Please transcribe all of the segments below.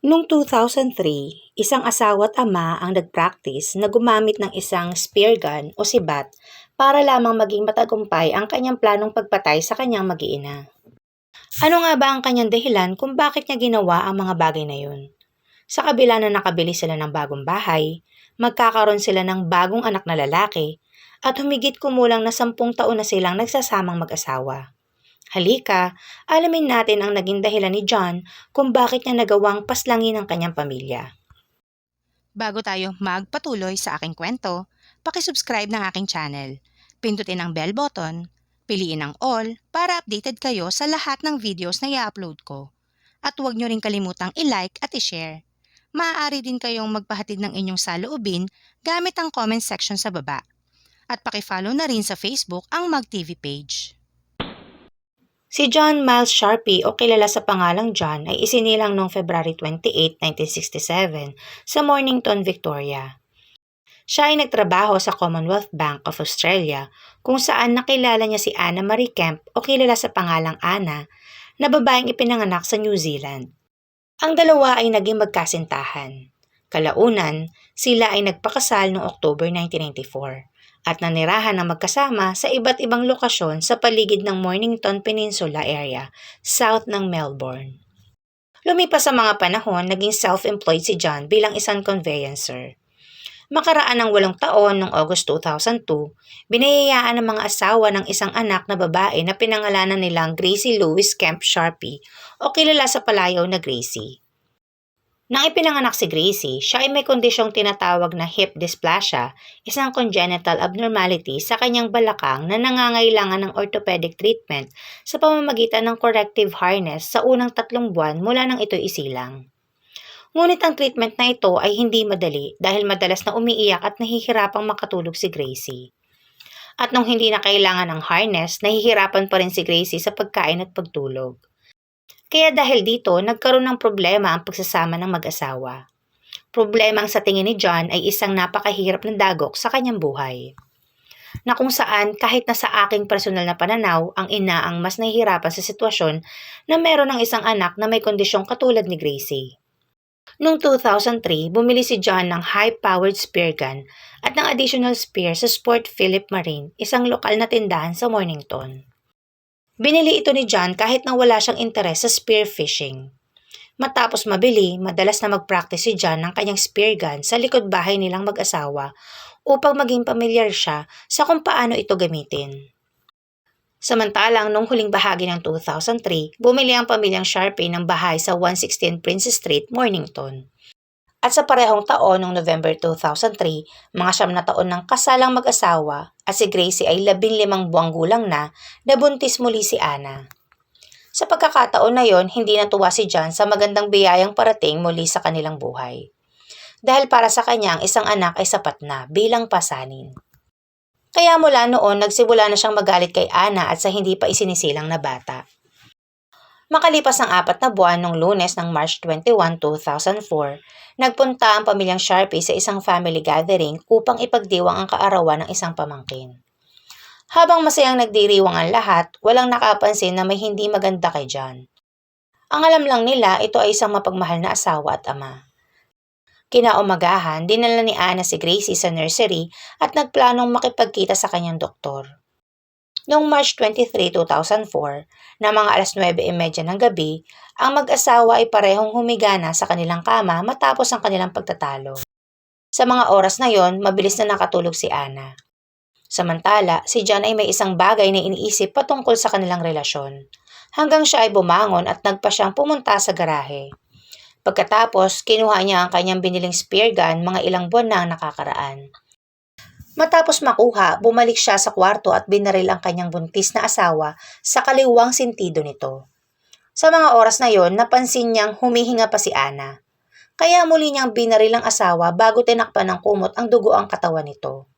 Noong 2003, isang asawa at ama ang nag-practice na gumamit ng isang spear gun o sibat para lamang maging matagumpay ang kanyang planong pagpatay sa kanyang mag-iina. Ano nga ba ang kanyang dahilan kung bakit niya ginawa ang mga bagay na yun? Sa kabila na nakabili sila ng bagong bahay, magkakaroon sila ng bagong anak na lalaki, at humigit kumulang na sampung taon na silang nagsasamang mag-asawa. Halika, alamin natin ang naging dahilan ni John kung bakit niya nagawang paslangin ang kanyang pamilya. Bago tayo magpatuloy sa aking kwento, pakisubscribe ng aking channel. Pindutin ang bell button, piliin ang all para updated kayo sa lahat ng videos na i-upload ko. At huwag nyo rin kalimutang i-like at i-share. Maaari din kayong magpahatid ng inyong saloobin gamit ang comment section sa baba. At pakifollow na rin sa Facebook ang MagTV page. Si John Miles Sharpie o kilala sa pangalang John ay isinilang noong February 28, 1967 sa Mornington, Victoria. Siya ay nagtrabaho sa Commonwealth Bank of Australia kung saan nakilala niya si Anna Marie Kemp o kilala sa pangalang Anna na babaeng ipinanganak sa New Zealand. Ang dalawa ay naging magkasintahan. Kalaunan, sila ay nagpakasal noong October 1994 at nanirahan ng magkasama sa iba't ibang lokasyon sa paligid ng Mornington Peninsula area, south ng Melbourne. Lumipas sa mga panahon, naging self-employed si John bilang isang conveyancer. Makaraan ng walong taon noong August 2002, binayayaan ng mga asawa ng isang anak na babae na pinangalanan nilang Gracie Louis Kemp Sharpie o kilala sa palayaw na Gracie. Nang ipinanganak si Gracie, siya ay may kondisyong tinatawag na hip dysplasia, isang congenital abnormality sa kanyang balakang na nangangailangan ng orthopedic treatment sa pamamagitan ng corrective harness sa unang tatlong buwan mula nang ito isilang. Ngunit ang treatment na ito ay hindi madali dahil madalas na umiiyak at nahihirapang makatulog si Gracie. At nung hindi na kailangan ng harness, nahihirapan pa rin si Gracie sa pagkain at pagtulog. Kaya dahil dito, nagkaroon ng problema ang pagsasama ng mag-asawa. Problema ang sa tingin ni John ay isang napakahirap na dagok sa kanyang buhay. Na kung saan kahit na sa aking personal na pananaw, ang ina ang mas nahihirapan sa sitwasyon na meron ng isang anak na may kondisyong katulad ni Gracie. Noong 2003, bumili si John ng high-powered spear gun at ng additional spear sa Sport Philip Marine, isang lokal na tindahan sa Mornington. Binili ito ni John kahit na wala siyang interes sa spear fishing. Matapos mabili, madalas na mag-practice si John ng kanyang spear gun sa likod bahay nilang mag-asawa upang maging pamilyar siya sa kung paano ito gamitin. Samantalang nung huling bahagi ng 2003, bumili ang pamilyang Sharpie ng bahay sa 116 Princess Street, Mornington. At sa parehong taon noong November 2003, mga siyam na taon ng kasalang mag-asawa at si Gracie ay labing limang buwang gulang na, nabuntis muli si Anna. Sa pagkakataon na yon, hindi natuwa si John sa magandang biyayang parating muli sa kanilang buhay. Dahil para sa kanya ang isang anak ay sapat na bilang pasanin. Kaya mula noon, nagsimula na siyang magalit kay Anna at sa hindi pa isinisilang na bata. Makalipas ang apat na buwan noong lunes ng March 21, 2004, nagpunta ang pamilyang Sharpie sa isang family gathering upang ipagdiwang ang kaarawan ng isang pamangkin. Habang masayang nagdiriwang ang lahat, walang nakapansin na may hindi maganda kay John. Ang alam lang nila, ito ay isang mapagmahal na asawa at ama. Kinaumagahan, dinala ni Anna si Gracie sa nursery at nagplanong makipagkita sa kanyang doktor. Noong March 23, 2004, na mga alas 9.30 ng gabi, ang mag-asawa ay parehong humiga na sa kanilang kama matapos ang kanilang pagtatalo. Sa mga oras na yon, mabilis na nakatulog si Anna. Samantala, si John ay may isang bagay na iniisip patungkol sa kanilang relasyon. Hanggang siya ay bumangon at nagpa siyang pumunta sa garahe. Pagkatapos, kinuha niya ang kanyang biniling spear gun mga ilang buwan na ang nakakaraan. Matapos makuha, bumalik siya sa kwarto at binaril ang kanyang buntis na asawa sa kaliwang sentido nito. Sa mga oras na yon, napansin niyang humihinga pa si Ana. Kaya muli niyang binaril ang asawa bago tinakpan ng kumot ang dugo ang katawan nito.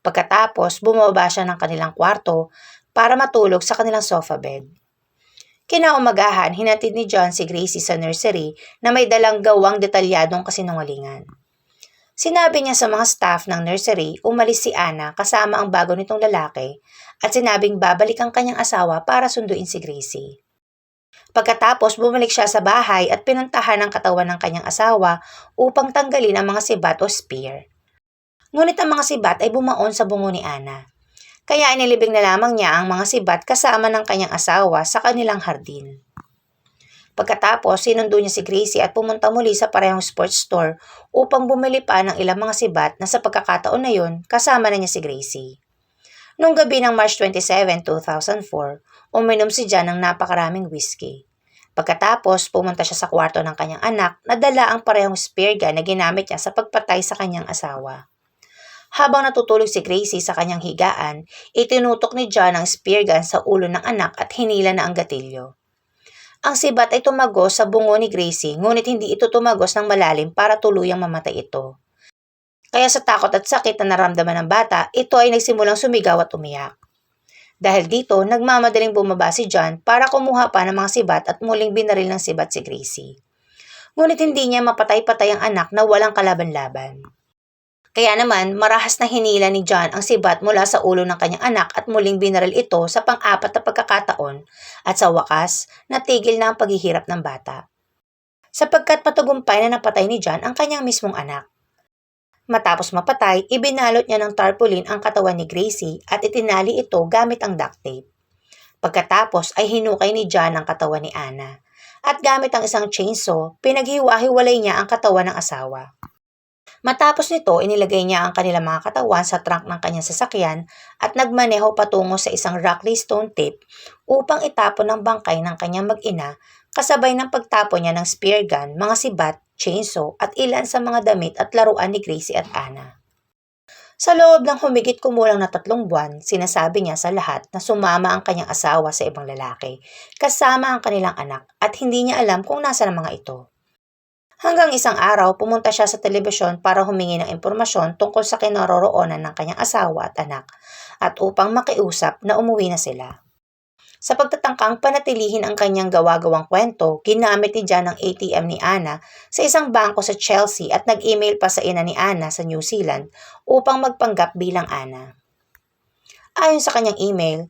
Pagkatapos, bumaba siya ng kanilang kwarto para matulog sa kanilang sofa bed. Kinaumagahan, hinatid ni John si Gracie sa nursery na may dalang gawang detalyadong kasinungalingan. Sinabi niya sa mga staff ng nursery, umalis si Anna kasama ang bago nitong lalaki at sinabing babalik ang kanyang asawa para sunduin si Gracie. Pagkatapos, bumalik siya sa bahay at pinuntahan ang katawan ng kanyang asawa upang tanggalin ang mga sibat o spear. Ngunit ang mga sibat ay bumaon sa bungo ni Ana. Kaya inilibing na lamang niya ang mga sibat kasama ng kanyang asawa sa kanilang hardin. Pagkatapos, sinundo niya si Gracie at pumunta muli sa parehong sports store upang bumili pa ng ilang mga sibat na sa pagkakataon na yun, kasama na niya si Gracie. Noong gabi ng March 27, 2004, uminom si John ng napakaraming whiskey. Pagkatapos, pumunta siya sa kwarto ng kanyang anak na dala ang parehong spear gun na ginamit niya sa pagpatay sa kanyang asawa. Habang natutulog si Gracie sa kanyang higaan, itinutok ni John ang spear gun sa ulo ng anak at hinila na ang gatilyo. Ang sibat ay tumagos sa bungo ni Gracie ngunit hindi ito tumagos ng malalim para tuluyang mamatay ito. Kaya sa takot at sakit na naramdaman ng bata, ito ay nagsimulang sumigaw at umiyak. Dahil dito, nagmamadaling bumaba si John para kumuha pa ng mga sibat at muling binaril ng sibat si Gracie. Ngunit hindi niya mapatay-patay ang anak na walang kalaban-laban. Kaya naman, marahas na hinila ni John ang sibat mula sa ulo ng kanyang anak at muling binaril ito sa pang-apat na pagkakataon at sa wakas, natigil na ang paghihirap ng bata. Sapagkat patagumpay na napatay ni John ang kanyang mismong anak. Matapos mapatay, ibinalot niya ng tarpaulin ang katawan ni Gracie at itinali ito gamit ang duct tape. Pagkatapos ay hinukay ni John ang katawan ni Anna. At gamit ang isang chainsaw, pinaghiwa-hiwalay niya ang katawan ng asawa. Matapos nito, inilagay niya ang kanilang mga katawan sa trunk ng kanyang sasakyan at nagmaneho patungo sa isang Rockley Stone tape upang itapon ang bangkay ng kanyang mag-ina kasabay ng pagtapon niya ng spear gun, mga sibat, chainsaw at ilan sa mga damit at laruan ni Gracie at Anna. Sa loob ng humigit kumulang na tatlong buwan, sinasabi niya sa lahat na sumama ang kanyang asawa sa ibang lalaki, kasama ang kanilang anak at hindi niya alam kung nasa ang mga ito. Hanggang isang araw, pumunta siya sa telebisyon para humingi ng impormasyon tungkol sa kinaroroonan ng kanyang asawa at anak at upang makiusap na umuwi na sila. Sa pagtatangkang panatilihin ang kanyang gawa-gawang kwento, ginamit ni John ang ATM ni Anna sa isang bangko sa Chelsea at nag-email pa sa ina ni Anna sa New Zealand upang magpanggap bilang Anna. Ayon sa kanyang email,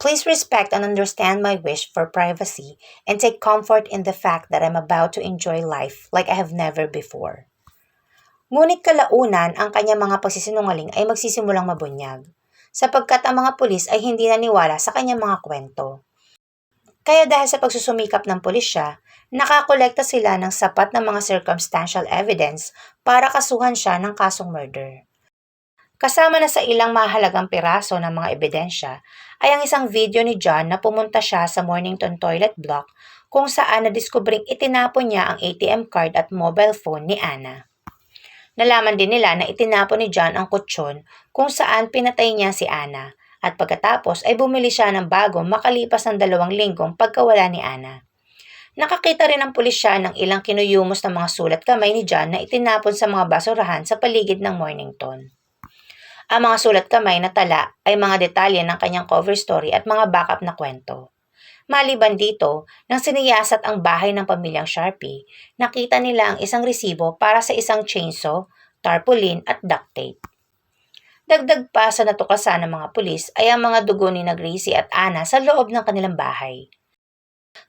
Please respect and understand my wish for privacy and take comfort in the fact that I'm about to enjoy life like I have never before. Ngunit kalaunan ang kanyang mga pagsisinungaling ay magsisimulang mabunyag, sapagkat ang mga pulis ay hindi naniwala sa kanyang mga kwento. Kaya dahil sa pagsusumikap ng pulisya, nakakolekta sila ng sapat na mga circumstantial evidence para kasuhan siya ng kasong murder. Kasama na sa ilang mahalagang piraso ng mga ebidensya ay ang isang video ni John na pumunta siya sa Mornington toilet block kung saan nadiskubring itinapon niya ang ATM card at mobile phone ni Anna. Nalaman din nila na itinapon ni John ang kutsyon kung saan pinatay niya si Anna at pagkatapos ay bumili siya ng bago makalipas ng dalawang linggong pagkawala ni Anna. Nakakita rin ng pulisya ng ilang kinuyumos na mga sulat kamay ni John na itinapon sa mga basurahan sa paligid ng Mornington. Ang mga sulat kamay na tala ay mga detalye ng kanyang cover story at mga backup na kwento. Maliban dito, nang siniyasat ang bahay ng pamilyang Sharpie, nakita nila ang isang resibo para sa isang chainsaw, tarpaulin at duct tape. Dagdag pa sa natuklasan ng mga pulis ay ang mga dugo ni na Gracie at Anna sa loob ng kanilang bahay.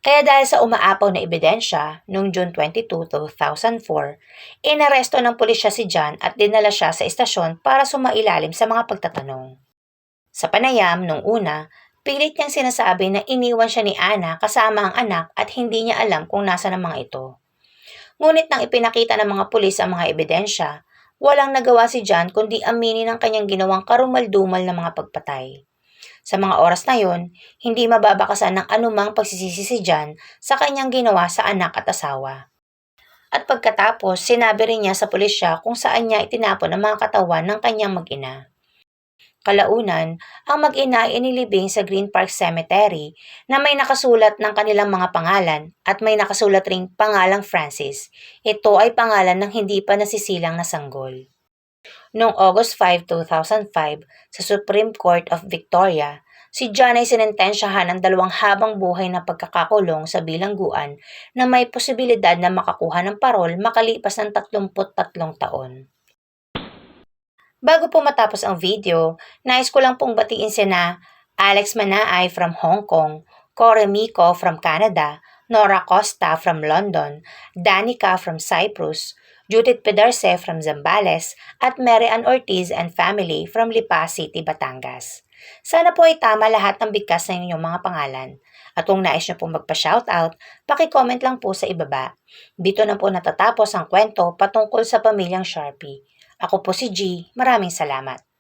Kaya dahil sa umaapaw na ebidensya, noong June 22, 2004, inaresto ng pulisya si John at dinala siya sa istasyon para sumailalim sa mga pagtatanong. Sa panayam, nung una, pilit niyang sinasabi na iniwan siya ni Anna kasama ang anak at hindi niya alam kung nasa ng mga ito. Ngunit nang ipinakita ng mga pulis ang mga ebidensya, walang nagawa si John kundi aminin ang kanyang ginawang karumaldumal na mga pagpatay. Sa mga oras na yon, hindi mababakasan ng anumang pagsisisi si John sa kanyang ginawa sa anak at asawa. At pagkatapos, sinabi rin niya sa pulisya kung saan niya itinapon ang mga katawan ng kanyang mag-ina. Kalaunan, ang mag-ina ay inilibing sa Green Park Cemetery na may nakasulat ng kanilang mga pangalan at may nakasulat ring pangalang Francis. Ito ay pangalan ng hindi pa nasisilang na sanggol. Noong August 5, 2005, sa Supreme Court of Victoria, si John ay sinentensyahan ng dalawang habang buhay na pagkakakulong sa bilangguan na may posibilidad na makakuha ng parol makalipas ng 33 taon. Bago po matapos ang video, nais ko lang pong batiin sina Alex Manaay from Hong Kong, Core Miko from Canada, Nora Costa from London, Danica from Cyprus, Judith Pederse from Zambales, at Mary Ann Ortiz and family from Lipa City, Batangas. Sana po ay tama lahat ng bigkas ng inyong mga pangalan. At kung nais nyo pong magpa-shoutout, paki-comment lang po sa ibaba. Dito na po natatapos ang kwento patungkol sa pamilyang Sharpie. Ako po si G. Maraming salamat.